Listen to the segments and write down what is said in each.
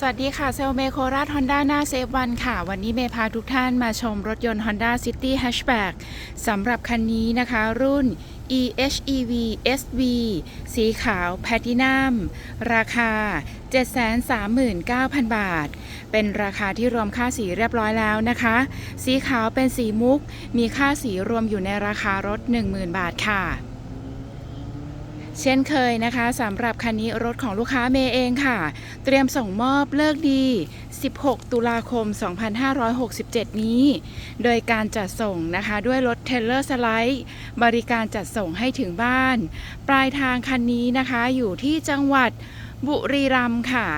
สวัสดีค่ะ เซลเมโคราชฮอนด้าหน้าเซฟวันค่ะ วันนี้เมย์พาทุกท่านมาชมรถยนต์ Honda City Hatchback สำหรับคันนี้นะคะ รุ่น EHEV SV สีขาวแพทินัมราคา 739,000 บาท เป็นราคาที่รวมค่าสีเรียบร้อยแล้วนะคะ สีขาวเป็นสีมุก มีค่าสีรวมอยู่ในราคารถ 10,000 บาทค่ะ เช่นเคยนะคะสำหรับคันนี้รถของลูกค้าเมย์เองค่ะ เตรียมส่งมอบเลิกดี 16 ตุลาคม 2567 นี้ โดยการจัดส่งนะคะด้วยรถเทเลอร์สไลด์ บริการจัดส่งให้ถึงบ้าน ปลายทางคันนี้นะคะอยู่ที่จังหวัดบุรีรัมย์ค่ะ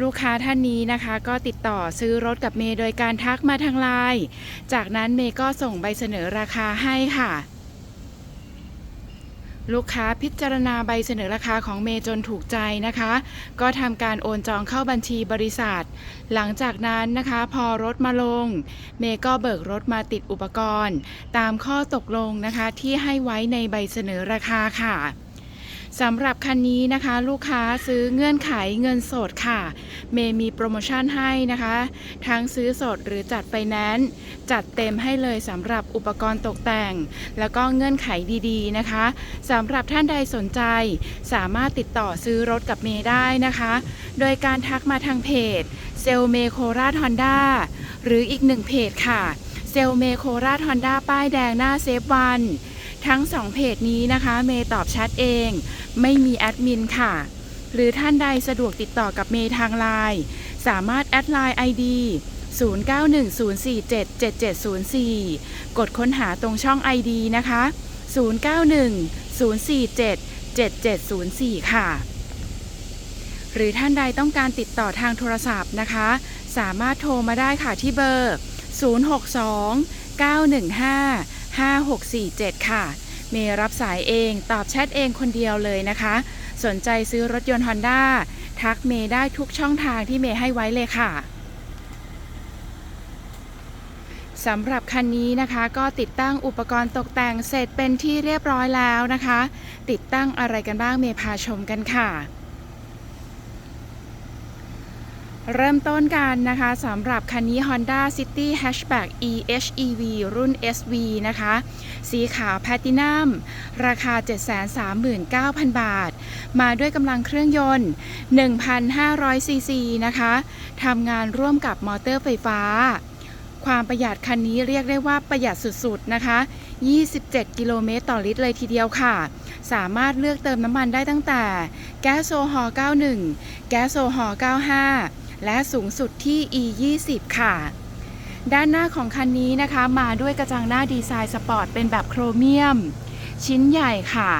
ลูกค้าท่านนี้นะคะก็ติดต่อซื้อรถกับเมย์โดยการทักมาทางไลน์ จากนั้นเมย์ก็ส่งใบเสนอราคาให้ค่ะ ลูกค้าพิจารณาใบเสนอราคาของเมย์จนถูกใจนะคะ ก็ทำการโอนจองเข้าบัญชีบริษัท หลังจากนั้นนะคะ พอรถมาลง เมย์ก็เบิกรถมาติดอุปกรณ์ ตามข้อตกลงนะคะที่ให้ไว้ในใบเสนอราคาค่ะ สำหรับคันนี้นะคะลูกค้าซื้อเงื่อนไขเงินสดค่ะ เมย์มีโปรโมชั่นให้นะคะ ทั้งซื้อสดหรือจัดไฟแนนซ์จัดเต็มให้เลยสำหรับอุปกรณ์ตกแต่ง แล้วก็เงื่อนไขดีๆนะคะสำหรับท่านใดสนใจ สามารถติดต่อซื้อรถกับเมย์ได้นะคะ โดยการทักมาทางเพจเซลเมโคราชฮอนด้าหรืออีกหนึ่งเพจค่ะเซลเมโคราชฮอนด้าป้ายแดงหน้าเซฟวัน ทั้งสองเพจนี้นะคะเมย์ตอบแชทเอง ไม่มีแอดมินค่ะ หรือท่านใดสะดวกติดต่อกับเมย์ทางไลน์สามารถแอดไลน์ ID 0910477704 กดค้นหาตรงช่อง ID นะคะ 0910477704 ค่ะ หรือท่านใดต้องการติดต่อทางโทรศัพท์นะคะ สามารถโทรมาได้ค่ะที่เบอร์ 062 915 5647 ค่ะ เมย์รับสายเองตอบแชทเองคนเดียวเลยนะคะ สนใจซื้อรถยนต์ Honda ทักเมย์ได้ทุกช่องทางที่เมย์ให้ไว้เลยค่ะสำหรับคันนี้นะคะก็ติดตั้งอุปกรณ์ตกแต่งเสร็จเป็นที่เรียบร้อยแล้วนะคะ ติดตั้งอะไรกันบ้างเมย์พาชมกันค่ะ เริ่มต้นกันนะคะสำหรับคันนี้ Honda City Hatchback EHEV รุ่น SV นะคะ สีขาวแพตินัมราคา 739,000 บาท มาด้วยกำลังเครื่องยนต์ 1,500 ซีซีนะคะทำงานร่วมกับมอเตอร์ไฟฟ้า ความประหยัดคันนี้เรียกได้ว่าประหยัดสุดๆนะคะ 27 กิโลเมตรต่อลิตรเลยทีเดียวค่ะ สามารถเลือกเติมน้ำมันได้ตั้งแต่ แก๊สโซฮอล์91 แก๊สโซฮอล์95 และสูงสุดที่ E20 ค่ะ ด้านหน้าของคันนี้นะคะมาด้วยกระจังหน้าดีไซน์สปอร์ตเป็นแบบโครเมียม ชิ้นใหญ่ค่ะ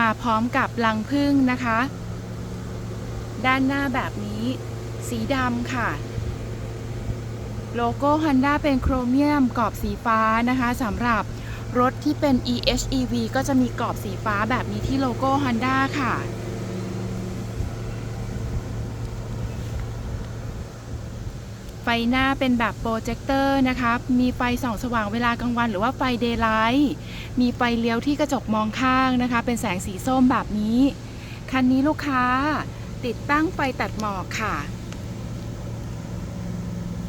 มาพร้อมกับลังพึ่งนะคะ ด้านหน้าแบบนี้ สีดำค่ะ โลโก้ Honda เป็นโครเมียมกรอบสีฟ้านะคะสำหรับรถที่เป็น EHEV ก็จะมีกรอบสีฟ้าแบบนี้ที่โลโก้ Honda ค่ะ ไฟหน้าเป็นแบบโปรเจคเตอร์นะคะมีไฟส่องสว่างเวลากลางวัน หรือว่าไฟเดย์ไลท์มีไฟเลี้ยวที่กระจกมองข้างนะคะ เป็นแสงสีส้มแบบนี้ คันนี้ลูกค้าติดตั้งไฟตัดหมอกค่ะ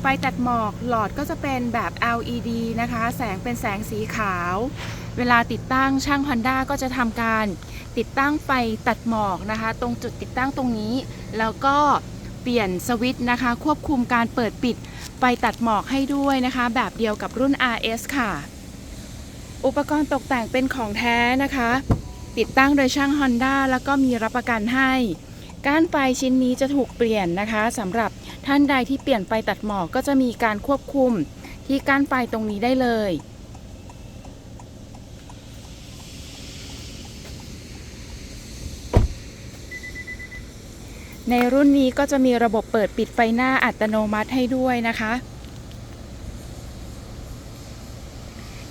ไฟตัดหมอกหลอดก็จะเป็นแบบ LED นะคะ แสงเป็นแสงสีขาว เวลาติดตั้งช่าง Honda ก็จะทำการติดตั้งไฟตัดหมอกนะคะ ตรงจุดติดตั้งตรงนี้ แล้วก็ เปลี่ยนสวิตช์นะคะ ควบคุมการเปิดปิดไฟตัดหมอกให้ด้วยนะคะ แบบเดียวกับรุ่น RS ค่ะ อุปกรณ์ตกแต่งเป็นของแท้นะคะ ติดตั้งโดยช่าง Honda แล้วก็มีรับประกันให้ก้านไฟชิ้นนี้จะถูกเปลี่ยนนะคะสำหรับท่านใดที่เปลี่ยนไฟตัดหมอกก็จะมีการควบคุมที่ก้านไฟตรงนี้ได้เลย ในรุ่นนี้ก็จะมีระบบเปิดปิดไฟหน้าอัตโนมัติให้ด้วยนะคะ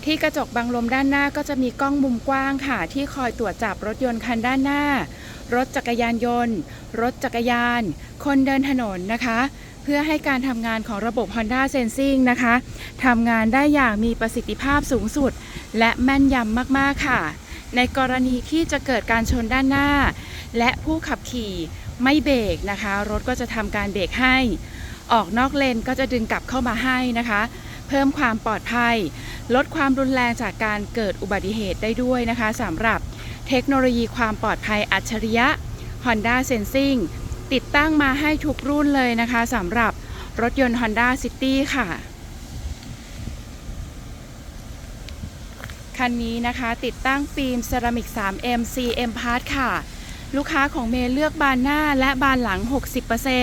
ที่กระจกบังลมด้านหน้าก็จะมีกล้องมุมกว้างค่ะ ที่คอยตรวจจับรถยนต์คันด้านหน้า รถจักรยานยนต์ รถจักรยาน คนเดินถนนนะคะ เพื่อให้การทำงานของระบบ Honda Sensing นะคะทำงานได้อย่างมีประสิทธิภาพสูงสุด และแม่นยำมากๆค่ะ ในกรณีที่จะเกิดการชนด้านหน้า และผู้ขับขี่ ไม่เบรกนะคะ รถก็จะทำการเบรกให้ ออกนอกเลนก็จะดึงกลับเข้ามาให้นะคะ เพิ่มความปลอดภัย ลดความรุนแรงจากการเกิดอุบัติเหตุได้ด้วยนะคะสำหรับเทคโนโลยีความปลอดภัยอัจฉริยะ Honda Sensing ติดตั้งมาให้ทุกรุ่นเลยนะคะสำหรับรถยนต์ Honda City ค่ะ คันนี้นะคะติดตั้งฟิล์มเซรามิก 3M CM Part ค่ะ ลูกค้าของเมย์เลือกบานหน้าและบานหลัง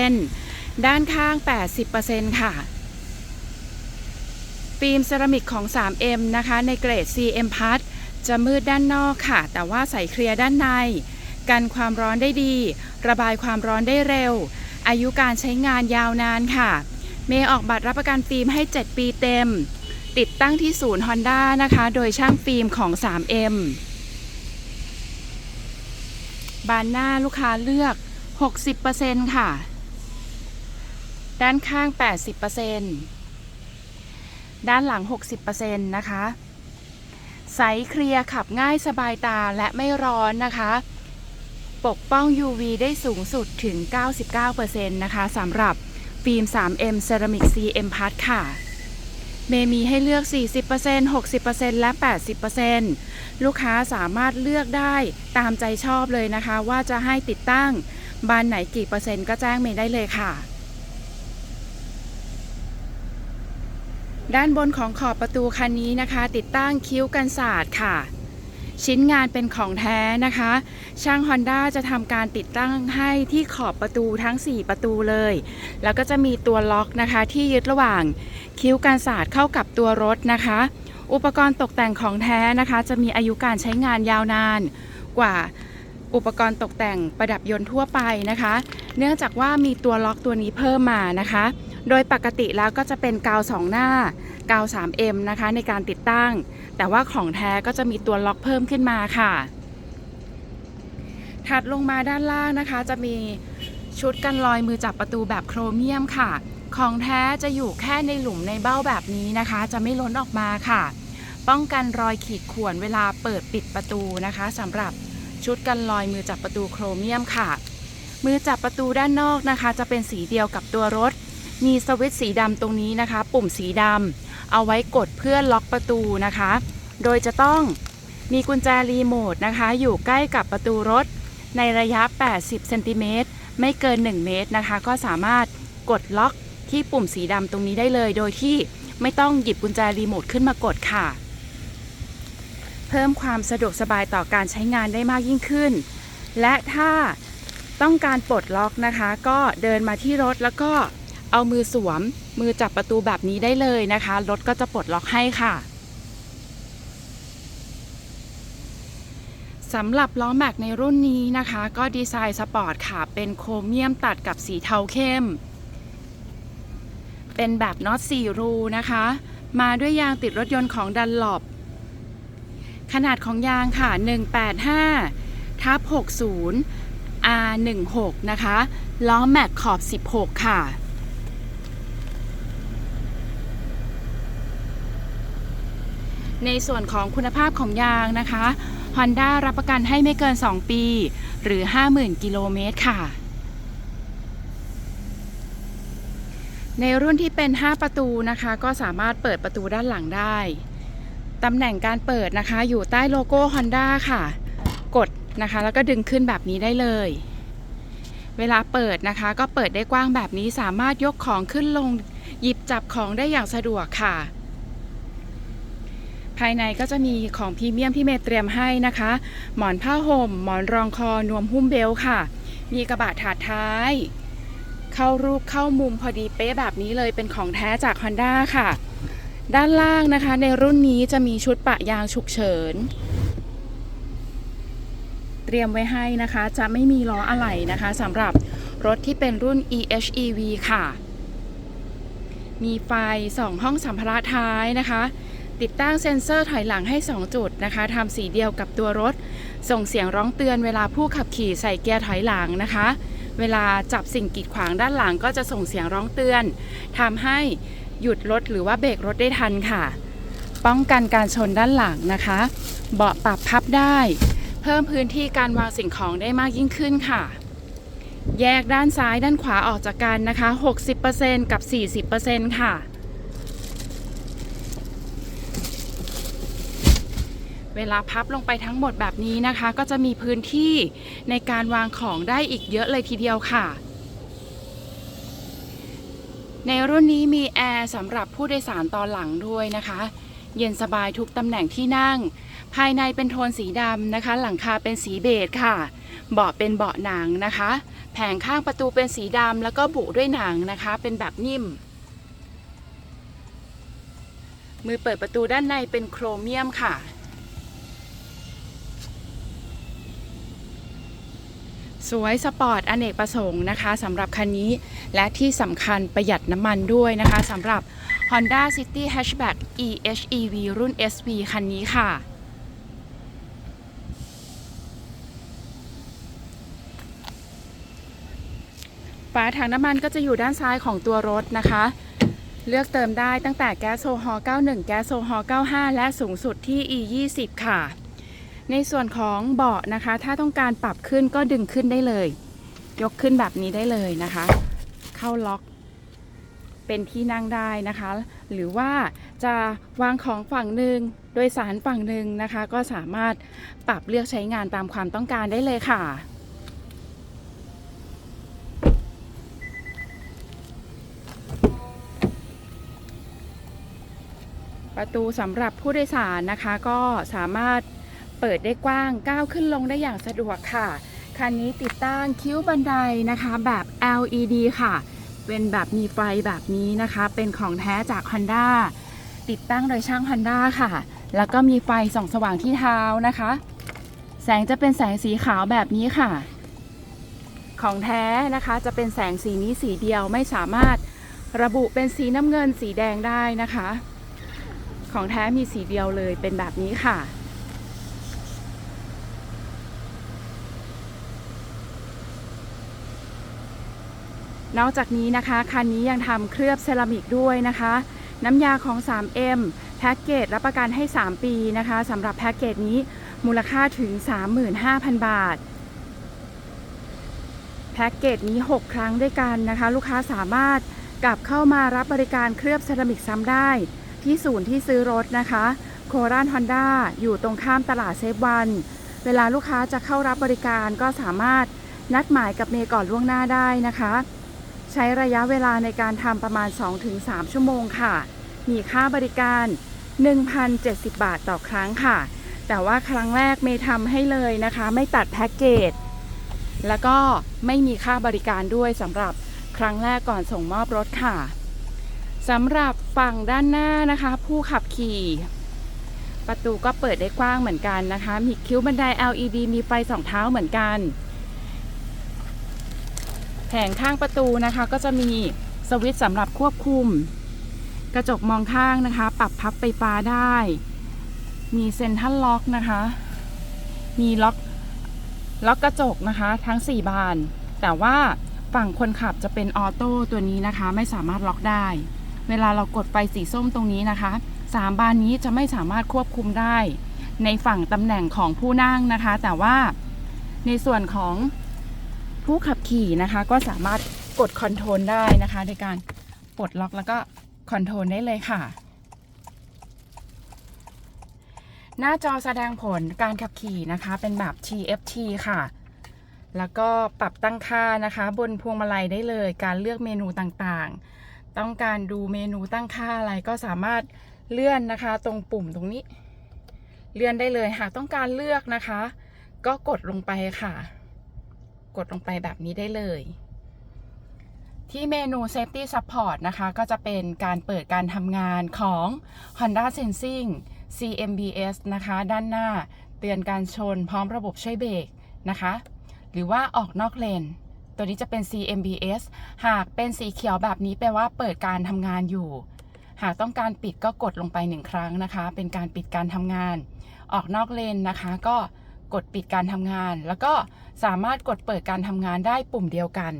60%ด้านข้าง 80%ค่ะ ฟิล์มเซรามิกของ 3M นะคะ ในเกรด CM Part จะมืดด้านนอกค่ะ แต่ว่าใส่เคลียร์ด้านใน กันความร้อนได้ดี ระบายความร้อนได้เร็ว อายุการใช้งานยาวนานค่ะ เมย์ออกบัตรรับประกันฟิล์มให้ 7 ปีเต็ม ติดตั้งที่ศูนย์ Honda นะคะ โดยช่างฟิล์มของ 3M บานหน้าลูกค้าเลือก 60%ค่ะ ด้านข้าง 80%ด้านหลัง 60%นะคะใสเคลียร์ขับง่ายสบายตาและไม่ร้อนนะคะ ปกป้อง UV ได้สูงสุดถึง 99%นะคะสำหรับฟิล์ม 3M Ceramic CM Part ค่ะ เมมีให้เลือก 40% 60%และ 80%ลูกค้าสามารถเลือกได้ตามใจชอบเลยนะคะ ว่าจะให้ติดตั้งบานไหนกี่เปอร์เซ็นต์ก็แจ้งเมย์ได้เลยค่ะด้านบนของขอบประตูคันนี้นะคะ ติดตั้งคิ้วกันศาสตร์ค่ะ ชิ้นงานเป็นของแท้นะคะ ช่าง Honda จะทำการติดตั้งให้ที่ขอบประตูทั้ง 4 ประตูเลย แล้วก็จะมีตัวล็อกนะคะที่ยึดระหว่าง คิ้วกันศาสตร์เข้ากับตัวรถนะคะ อุปกรณ์ตกแต่งของแท้นะคะ จะมีอายุการใช้งานยาวนานกว่าอุปกรณ์ตกแต่งประดับยนต์ทั่วไปนะคะ เนื่องจากว่ามีตัวล็อกตัวนี้เพิ่มมานะคะ โดยปกติแล้วก็จะเป็นกาวสองหน้ากาว 3M นะคะในการติดตั้ง แต่ว่าของแท้ก็จะมีตัวล็อกเพิ่มขึ้นมาค่ะ ถัดลงมาด้านล่างนะคะ จะมีชุดกันรอยมือจับประตูแบบโครเมียมค่ะ ของแท้จะอยู่แค่ในหลุมในเบ้าแบบนี้นะคะ จะไม่ล้นออกมาค่ะ ป้องกันรอยขีดข่วนเวลาเปิดปิดประตูนะคะสำหรับชุดกันรอยมือจับประตูโครเมียมค่ะ มือจับประตูด้านนอกนะคะ จะเป็นสีเดียวกับตัวรถ มีสวิตช์สีดำตรงนี้นะคะ ปุ่มสีดำเอาไว้กดเพื่อล็อกประตูนะคะ โดยจะต้องมีกุญแจรีโมทนะคะ อยู่ใกล้กับประตูรถ ในระยะ 80 เซนติเมตรไม่เกิน 1 เมตรนะคะ ก็สามารถกดล็อก ที่ปุ่มสีดำตรงนี้ได้เลย โดยที่ไม่ต้องหยิบกุญแจรีโมทขึ้นมากดค่ะ เพิ่มความสะดวกสบายต่อการใช้งานได้มากยิ่งขึ้น และถ้าต้องการปลดล็อกนะคะ ก็เดินมาที่รถแล้วก็เอามือสวมมือจับประตูแบบนี้ได้เลยนะคะ รถก็จะปลดล็อกให้ค่ะสำหรับล้อแม็กในรุ่นนี้นะคะ ก็ดีไซน์สปอร์ตค่ะ เป็นโครเมียมตัดกับสีเทาเข้ม เป็นแบบน็อต4รูนะคะ มาด้วยยางติดรถยนต์ของดันหลบขนาดของยางค่ะ 185ทับ60 R16 นะคะ ล้อแม็กขอบ 16 ค่ะในส่วนของคุณภาพของยางนะคะ Honda รับประกันให้ไม่เกิน 2 ปี หรือ 50,000 กิโลเมตรค่ะ ในรุ่นที่เป็น 5 ประตูนะคะ ก็สามารถเปิดประตูด้านหลังได้ ตำแหน่งการเปิดนะคะ อยู่ใต้โลโก้ Honda ค่ะ กดนะคะ แล้วก็ดึงขึ้นแบบนี้ได้เลย เวลาเปิดนะคะ ก็เปิดได้กว้างแบบนี้สามารถยกของขึ้นลง หยิบจับของได้อย่างสะดวกค่ะ ภายในก็จะมีของพรีเมียมที่เมย์เตรียมให้นะคะ หมอนผ้าห่ม หมอนรองคอนวมหุ้มเบลค่ะ มีกระบะถาดท้าย เข้ารูปเข้ามุมพอดีเป๊ะแบบนี้เลยเป็นของแท้จาก Honda ค่ะ ด้านล่างนะคะในรุ่นนี้จะมีชุดปะยางฉุกเฉิน เตรียมไว้ให้นะคะจะไม่มีล้ออะไหล่นะคะสำหรับรถที่เป็นรุ่น EHEV ค่ะ มีไฟสองห้องสัมภาระท้ายนะคะ ติดตั้งเซ็นเซอร์ถอยหลังให้ 2 จุดนะคะทำสีเดียวกับตัวรถ ส่งเสียงร้องเตือนเวลาผู้ขับขี่ใส่เกียร์ถอยหลังนะคะ เวลาจับสิ่งกีดขวางด้านหลังก็จะส่งเสียงร้องเตือนทำให้หยุดรถหรือว่าเบรกรถได้ทันค่ะ ป้องกันการชนด้านหลังนะคะ เบาะปรับพับได้ เพิ่มพื้นที่การวางสิ่งของได้มากยิ่งขึ้นค่ะ แยกด้านซ้ายด้านขวาออกจากกันนะคะ 60%กับ 40%ค่ะ เวลาพับลงไปทั้งหมดแบบนี้นะคะ ก็จะมีพื้นที่ในการวางของได้อีกเยอะเลยทีเดียวค่ะ ในรุ่นนี้มีแอร์สำหรับผู้โดยสารตอนหลังด้วยนะคะ เย็นสบายทุกตำแหน่งที่นั่ง ภายในเป็นโทนสีดำนะคะ หลังคาเป็นสีเบจค่ะ เบาะเป็นเบาะหนังนะคะ แผงข้างประตูเป็นสีดำแล้วก็บุด้วยหนังนะคะ เป็นแบบนิ่มมือเปิดประตูด้านในเป็นโครเมียมค่ะ สวยสปอร์ตอเนกประสงค์นะคะสำหรับคันนี้และที่สำคัญประหยัดน้ำมันด้วยนะคะสำหรับ Honda City Hatchback EHEV รุ่น SV คันนี้ค่ะ ฝาถังน้ำมันก็จะอยู่ด้านซ้ายของตัวรถนะคะ เลือกเติมได้ตั้งแต่แก๊สโซฮอล์91 แก๊สโซฮอล์95 และสูงสุดที่ E20 ค่ะ ในส่วนของเบาะนะคะ ถ้าต้องการปรับขึ้นก็ดึงขึ้นได้เลย ยกขึ้นแบบนี้ได้เลยนะคะ เข้าล็อก เป็นที่นั่งได้นะคะ หรือว่าจะวางของฝั่งหนึ่งโดยสารฝั่งหนึ่งนะคะ ก็สามารถปรับเลือกใช้งานตามความต้องการได้เลยค่ะประตูสำหรับผู้โดยสารนะคะก็สามารถ เปิดได้กว้าง ก้าวขึ้นลงได้อย่างสะดวกค่ะ คันนี้ติดตั้งคิ้วบันไดนะคะแบบ LED ค่ะ เป็นแบบมีไฟแบบนี้นะคะ เป็นของแท้จาก Honda ติดตั้งโดยช่าง Honda ค่ะ แล้วก็มีไฟส่องสว่างที่เท้านะคะ แสงจะเป็นแสงสีขาวแบบนี้ค่ะ ของแท้นะคะจะเป็นแสงสีนี้สีเดียวไม่สามารถระบุเป็นสีน้ำเงินสีแดงได้นะคะ ของแท้มีสีเดียวเลยเป็นแบบนี้ค่ะ นอกจากนี้นะคะคันนี้ยังทำเคลือบเซรามิกด้วยนะคะ น้ำยาของ 3M แพ็กเกจรับประกันให้ 3 ปีนะคะสำหรับแพ็กเกจนี้มูลค่าถึง 35,000 บาท แพ็กเกจนี้ 6 ครั้งด้วยกันนะคะ ลูกค้าสามารถกลับเข้ามารับบริการเคลือบเซรามิกซ้ำได้ ที่ศูนย์ที่ซื้อรถนะคะ โคราชฮอนด้าอยู่ตรงข้ามตลาดเซฟวัน เวลาลูกค้าจะเข้ารับบริการก็สามารถนัดหมายกับเมย์ก่อนล่วงหน้าได้นะคะ ใช้ระยะเวลาในการทำประมาณ 2-3 ชั่วโมงค่ะ มีค่าบริการ 1,070 บาทต่อครั้งค่ะ แต่ว่าครั้งแรกเมย์ทำให้เลยนะคะ ไม่ตัดแพ็กเกจ แล้วก็ไม่มีค่าบริการด้วยสำหรับครั้งแรกก่อนส่งมอบรถค่ะสำหรับฝั่งด้านหน้านะคะ ผู้ขับขี่ ประตูก็เปิดได้กว้างเหมือนกันนะคะ มีคิ้วบันได LED มีไฟสองเท้าเหมือนกัน แผงข้างประตูนะคะก็จะมีสวิตช์สำหรับควบคุม กระจกมองข้างนะคะ ปรับพับไฟฟ้าได้ มีเซ็นทรัลล็อกนะคะ มีล็อกล็อกกระจกนะคะ ทั้ง 4 บาน แต่ว่าฝั่งคนขับจะเป็นออโต้ตัวนี้นะคะ ไม่สามารถล็อกได้ เวลาเรากดไฟสีส้มตรงนี้นะคะสามบานนี้จะไม่สามารถควบคุมได้ ในฝั่งตำแหน่งของผู้นั่งนะคะ แต่ว่าในส่วนของ ผู้ขับขี่นะคะ ก็สามารถกดคอนโทรลได้นะคะในการปลดล็อกแล้วก็คอนโทรลได้เลยค่ะ หน้าจอแสดงผลการขับขี่นะคะ เป็นแบบ TFT ค่ะ แล้วก็ปรับตั้งค่านะคะ บนพวงมาลัยได้เลย การเลือกเมนูต่างๆ ต้องการดูเมนูตั้งค่าอะไรก็สามารถเลื่อนนะคะ ตรงปุ่มตรงนี้ เลื่อนได้เลยหากต้องการเลือกนะคะ ก็กดลงไปค่ะ กดลงไปแบบนี้ได้เลย ที่เมนู Safety Support นะคะ ก็จะเป็นการเปิดการทำงานของ Honda Sensing CMBS นะคะ ด้านหน้าเตือนการชนพร้อมระบบช่วยเบรกนะคะ หรือว่าออกนอกเลน ตัวนี้จะเป็น CMBS หากเป็นสีเขียวแบบนี้แปลว่าเปิดการทำงานอยู่ หากต้องการปิดก็กดลงไปหนึ่งครั้งนะคะ เป็นการปิดการทำงาน ออกนอกเลนนะคะ ก็ กดปิดการทำงาน แล้วก็สามารถกดเปิดการทำงานได้ปุ่มเดียวกัน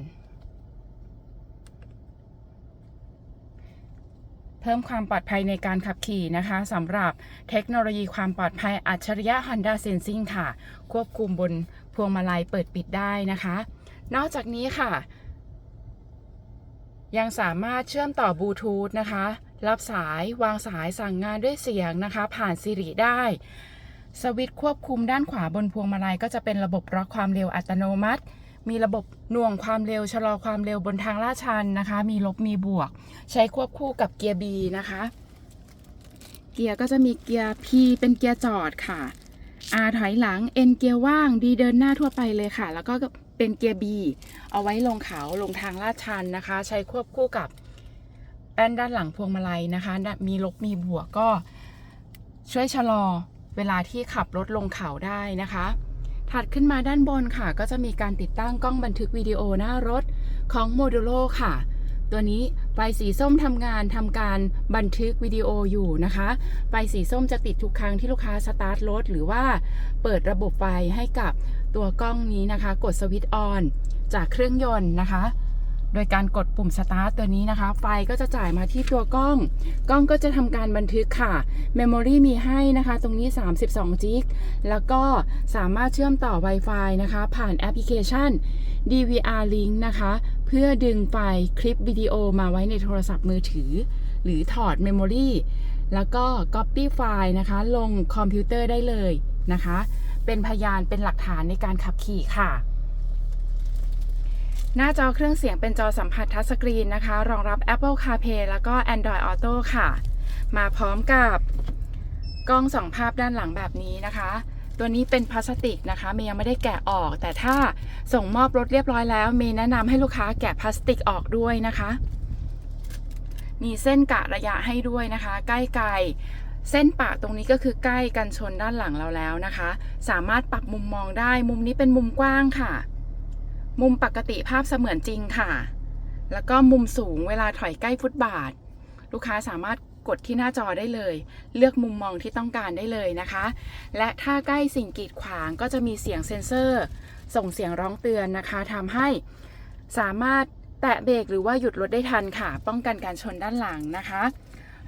เพิ่มความปลอดภัยในการขับขี่นะคะสำหรับเทคโนโลยีความปลอดภัยอัจฉริยะ Honda Sensing ค่ะ ควบคุมบนพวงมาลัยเปิดปิดได้นะคะ นอกจากนี้ค่ะ ยังสามารถเชื่อมต่อบลูทูธนะคะรับสายวางสายสั่งงานด้วยเสียงนะคะ ผ่าน Siri ได้ สวิตช์ควบคุมด้านขวาบนพวงมาลัยก็จะเป็นระบบล็อกความเร็วอัตโนมัติ มีระบบหน่วงความเร็วชะลอความเร็วบนทางลาดชันนะคะ มีลบมีบวก ใช้ควบคู่กับเกียร์ B นะคะ เกียร์ก็จะมีเกียร์ P เป็นเกียร์จอดค่ะ R ถอยหลัง N เกียร์ว่าง D เดินหน้าทั่วไปเลยค่ะ แล้วก็เป็นเกียร์ B เอาไว้ลงเขาลงทางลาดชันนะคะ ใช้ควบคู่กับแป้นด้านหลังพวงมาลัยนะคะ มีลบมีบวกก็ช่วยชะลอ เวลาที่ขับรถลงเขาได้นะคะ ถัดขึ้นมาด้านบนค่ะ ก็จะมีการติดตั้งกล้องบันทึกวิดีโอหน้ารถของ Modulo ค่ะ ตัวนี้ไฟสีส้มทำงานทำการบันทึกวิดีโออยู่นะคะไฟสีส้มจะติดทุกครั้งที่ลูกค้าสตาร์ทรถหรือว่าเปิดระบบไฟให้กับตัวกล้องนี้นะคะ กดสวิตช์ออนจากเครื่องยนต์นะคะ โดยการกดปุ่มสตาร์ทตัวนี้นะคะ ไฟก็จะจ่ายมาที่ตัวกล้อง กล้องก็จะทำการบันทึกค่ะเมมโมรีมีให้นะคะ ตรงนี้ 32จิกแล้วก็สามารถเชื่อมต่อ Wi-Fi นะคะ ผ่านแอปพลิเคชัน DVR Link นะคะ เพื่อดึงไฟล์คลิปวิดีโอมาไว้ในโทรศัพท์มือถือ หรือถอดเมมโมรีแล้วก็ Copy ไฟล์นะคะ ลงคอมพิวเตอร์ได้เลยนะคะ เป็นพยานเป็นหลักฐานในการขับขี่ค่ะ หน้าจอเครื่องเสียงเป็นจอสัมผัสทัชสกรีนนะคะ รองรับ Apple CarPlay แล้วก็ Android Auto ค่ะ มาพร้อมกับกล้องสองภาพด้านหลังแบบนี้นะคะ ตัวนี้เป็นพลาสติกนะคะ เมย์ยังไม่ได้แกะออก แต่ถ้าส่งมอบรถเรียบร้อยแล้ว เมย์แนะนำให้ลูกค้าแกะพลาสติกออกด้วยนะคะ มีเส้นกะระยะให้ด้วยนะคะ ใกล้ไกลเส้นปะตรงนี้ก็คือใกล้กันชนด้านหลังเราแล้วนะคะ สามารถปรับมุมมองได้ มุมนี้เป็นมุมกว้างค่ะ มุมปกติภาพเสมือนจริงค่ะ แล้วก็มุมสูงเวลาถอยใกล้ฟุตบาท ลูกค้าสามารถกดที่หน้าจอได้เลย เลือกมุมมองที่ต้องการได้เลยนะคะ และถ้าใกล้สิ่งกีดขวางก็จะมีเสียงเซ็นเซอร์ ส่งเสียงร้องเตือนนะคะทำให้สามารถแตะเบรกหรือว่าหยุดรถได้ทันค่ะ ป้องกันการชนด้านหลังนะคะ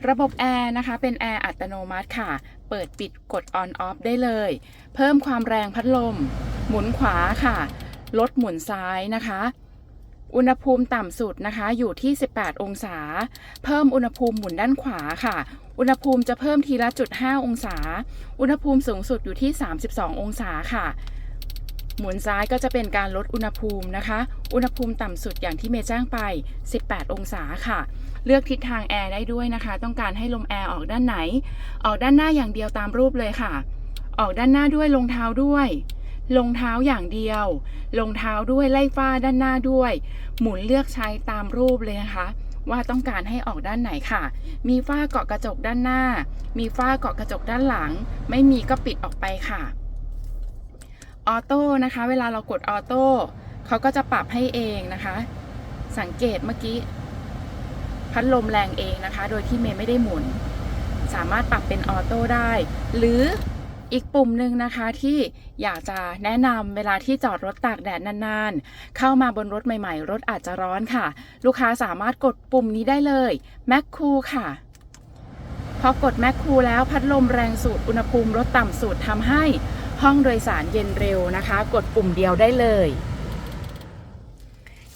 ระบบแอร์นะคะ เป็นแอร์อัตโนมัติค่ะ เปิดปิดกด on off ได้เลย เพิ่มความแรงพัดลม หมุนขวาค่ะ ลดหมุนซ้ายนะคะ อุณหภูมิต่ำสุดนะคะ อยู่ที่ 18 องศา เพิ่มอุณหภูมิหมุนด้านขวาค่ะ อุณหภูมิจะเพิ่มทีละจุด 5 องศา อุณหภูมิสูงสุดอยู่ที่ 32 องศาค่ะ หมุนซ้ายก็จะเป็นการลดอุณหภูมินะคะ อุณหภูมิต่ำสุดอย่างที่เมย์แจ้งไป 18 องศาค่ะเลือกทิศทางแอร์ได้ด้วยนะคะ ต้องการให้ลมแอร์ออกด้านไหน ออกด้านหน้าอย่างเดียวตามรูปเลยค่ะ ออกด้านหน้าด้วยลงเท้าด้วย ลงเท้าอย่างเดียว ลงเท้าด้วยไล่ฟ้าด้านหน้าด้วย หมุนเลือกใช้ตามรูปเลยนะคะว่าต้องการให้ออกด้านไหนค่ะ มีฝ้าเกาะกระจกด้านหน้า มีฝ้าเกาะกระจกด้านหลัง ไม่มีก็ปิดออกไปค่ะ ออโต้นะคะ เวลาเรากดออโต้เขาก็จะปรับให้เองนะคะ สังเกตเมื่อกี้ พัดลมแรงเองนะคะ โดยที่เมย์ไม่ได้หมุน สามารถปรับเป็นออโต้ได้ หรือ อีกปุ่มหนึ่งนะคะที่อยากจะแนะนำเวลาที่จอดรถตากแดดนานๆ เข้ามาบนรถใหม่ๆ รถอาจจะร้อนค่ะ ลูกค้าสามารถกดปุ่มนี้ได้เลยแม c คูค่ะพอกดแม c คูแล้วพัดลมแรงสุดอุณหภูมิลดต่ำสุดทำให้ห้องโดยสารเย็นเร็วนะคะ กดปุ่มเดียวได้เลย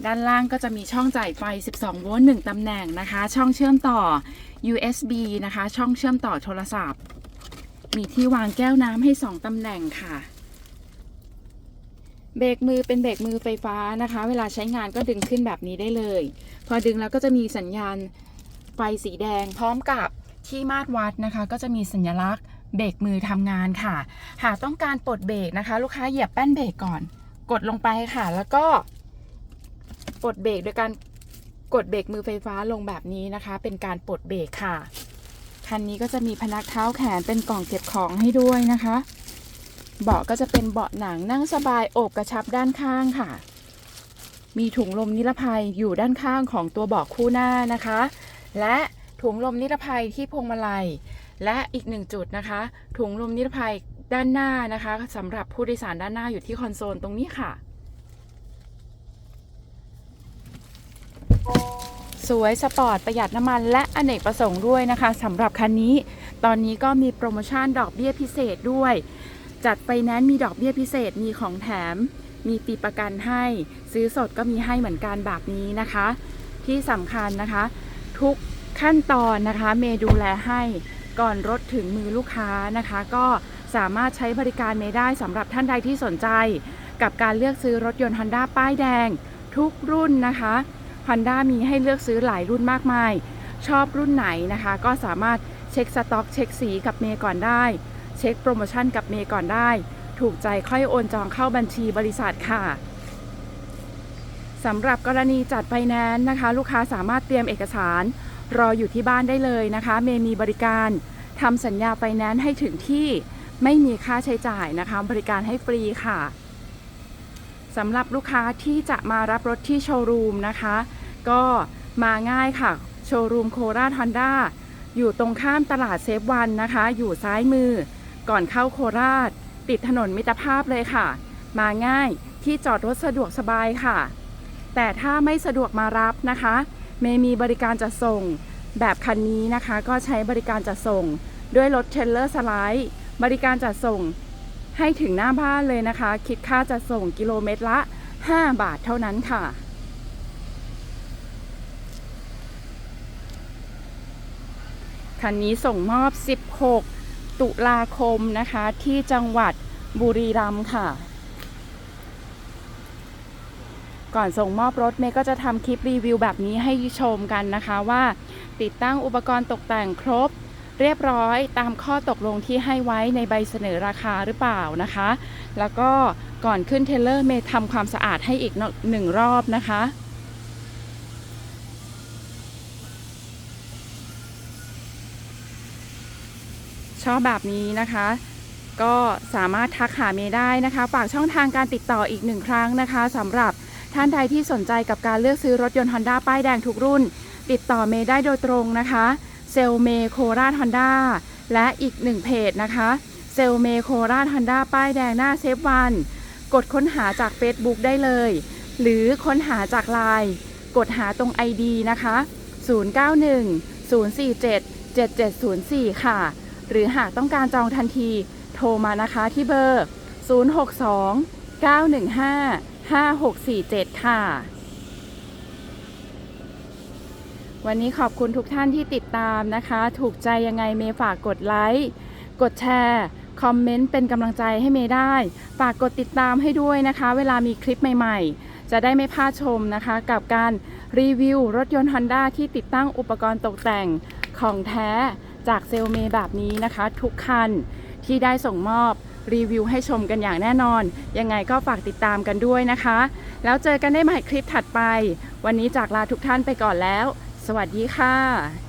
ด้านล่างก็จะมีช่องจ่ายไฟ 12 โวลต์ 1 ตำแหน่งนะคะ ช่องเชื่อมต่อ USB นะคะ ช่องเชื่อมต่อโทรศัพท์ มีที่วางแก้วน้ำให้2ตำแหน่งค่ะ เบรกมือเป็นเบรกมือไฟฟ้านะคะ เวลาใช้งานก็ดึงขึ้นแบบนี้ได้เลย พอดึงแล้วก็จะมีสัญญาณไฟสีแดง พร้อมกับที่มาตรวัดนะคะ ก็จะมีสัญลักษณ์เบรกมือทำงานค่ะ หากต้องการปลดเบรกนะคะ ลูกค้าเหยียบแป้นเบรกก่อน กดลงไปค่ะ แล้วก็ปลดเบรกโดยการกดเบรกมือไฟฟ้าลงแบบนี้นะคะ เป็นการปลดเบรกค่ะ คันนี้ก็จะมีพนักเท้าแขนเป็นกล่องเก็บของให้ด้วยนะคะ เบาะก็จะเป็นเบาะหนังนั่งสบายโอบกระชับด้านข้างค่ะ มีถุงลมนิรภัยอยู่ด้านข้างของตัวเบาะคู่หน้านะคะ และถุงลมนิรภัยที่พวงมาลัย และอีกหนึ่งจุดนะคะ ถุงลมนิรภัยด้านหน้านะคะสำหรับผู้โดยสารด้านหน้าอยู่ที่คอนโซลตรงนี้ค่ะ สวยสปอร์ตประหยัดน้ำมันและอเนกประสงค์ด้วยนะคะสำหรับคันนี้ ตอนนี้ก็มีโปรโมชั่นดอกเบี้ยพิเศษด้วย จัดไฟแนนมีดอกเบี้ยพิเศษมีของแถม มีปีประกันให้ ซื้อสดก็มีให้เหมือนกันแบบนี้นะคะ ที่สำคัญนะคะ ทุกขั้นตอนนะคะเมย์ดูแลให้ก่อนรถถึงมือลูกค้านะคะ ก็สามารถใช้บริการเมย์ได้สำหรับท่านใดที่สนใจ กับการเลือกซื้อรถยนต์ Honda ป้ายแดง ทุกรุ่นนะคะ Honda มีให้เลือกซื้อหลายรุ่นมากมาย ชอบรุ่นไหนนะคะ ก็สามารถเช็คสต็อก เช็คสีกับเมย์ก่อนได้ เช็คโปรโมชั่นกับเมย์ก่อนได้ ถูกใจค่อยโอนจองเข้าบัญชีบริษัทค่ะสำหรับกรณีจัดไฟแนนซ์นะคะ ลูกค้าสามารถเตรียมเอกสาร รออยู่ที่บ้านได้เลยนะคะ เมย์มีบริการทำสัญญาไฟแนนซ์ให้ถึงที่ไม่มีค่าใช้จ่ายนะคะ บริการให้ฟรีค่ะสำหรับลูกค้าที่จะมารับรถที่โชว์รูมนะคะ ก็มาง่ายค่ะ โชว์รูมโคราชฮอนด้าอยู่ตรงข้ามตลาดเซฟวันนะคะ อยู่ซ้ายมือ ก่อนเข้าโคราช ติดถนนมิตรภาพเลยค่ะ มาง่ายที่จอดรถสะดวกสบายค่ะ แต่ถ้าไม่สะดวกมารับนะคะ เมมีบริการจัดส่ง แบบคันนี้นะคะ ก็ใช้บริการจัดส่ง ด้วยรถเทรลเลอร์สไลด์บริการจัดส่งให้ถึงหน้าบ้านเลยนะคะ คิดค่าจัดส่งกิโลเมตรละ 5 บาทเท่านั้นค่ะ คันนี้ส่งมอบ 16 ตุลาคมนะคะ ที่จังหวัดบุรีรัมย์ค่ะ ก่อนส่งมอบรถเมย์ก็จะทำคลิปรีวิวแบบนี้ให้ชมกันนะคะว่า ติดตั้งอุปกรณ์ตกแต่งครบ เรียบร้อยตามข้อตกลงที่ให้ไว้ในใบเสนอราคาหรือเปล่านะคะ แล้วก็ก่อนขึ้นเทเลอร์เมย์ทำความสะอาดให้อีกหนึ่งรอบนะคะ ชอบแบบนี้นะคะ ก็สามารถทักหาเมย์ได้นะคะฝากช่องทางการติดต่ออีกหนึ่งครั้งนะคะสำหรับท่านใดที่สนใจกับการเลือกซื้อรถยนต์ Honda ป้ายแดงทุกรุ่น ติดต่อเมย์ได้โดยตรงนะคะ เซลเมโคราชฮอนด้าและอีกหนึ่งเพจนะคะ เซลเมโคราชฮอนด้าป้ายแดงหน้าเซฟวันกดค้นหาจาก Facebook ได้เลย หรือค้นหาจากไลน์กดหาตรง ID นะคะ 091 047 7704 ค่ะ หรือหากต้องการจองทันที โทรมานะคะที่เบอร์ 062 915 5647 ค่ะ วันนี้ขอบคุณทุกท่านที่ติดตามนะคะ ถูกใจยังไงเมฝากกดไลค์ กดแชร์ คอมเมนต์เป็นกำลังใจให้เมได้ ฝากกดติดตามให้ด้วยนะคะ เวลามีคลิปใหม่ ๆ จะได้ไม่พลาดชมนะคะ กับการรีวิวรถยนต์ Honda ที่ติดตั้งอุปกรณ์ตกแต่งของแท้ จากเซลเมแบบนี้นะคะ ทุกคันที่ได้ส่งมอบรีวิวให้ชมกันอย่างแน่นอน ยังไงก็ฝากติดตามกันด้วยนะคะ แล้วเจอกันได้ใหม่คลิปถัดไป วันนี้จากลาทุกท่านไปก่อนแล้ว สวัสดีค่ะ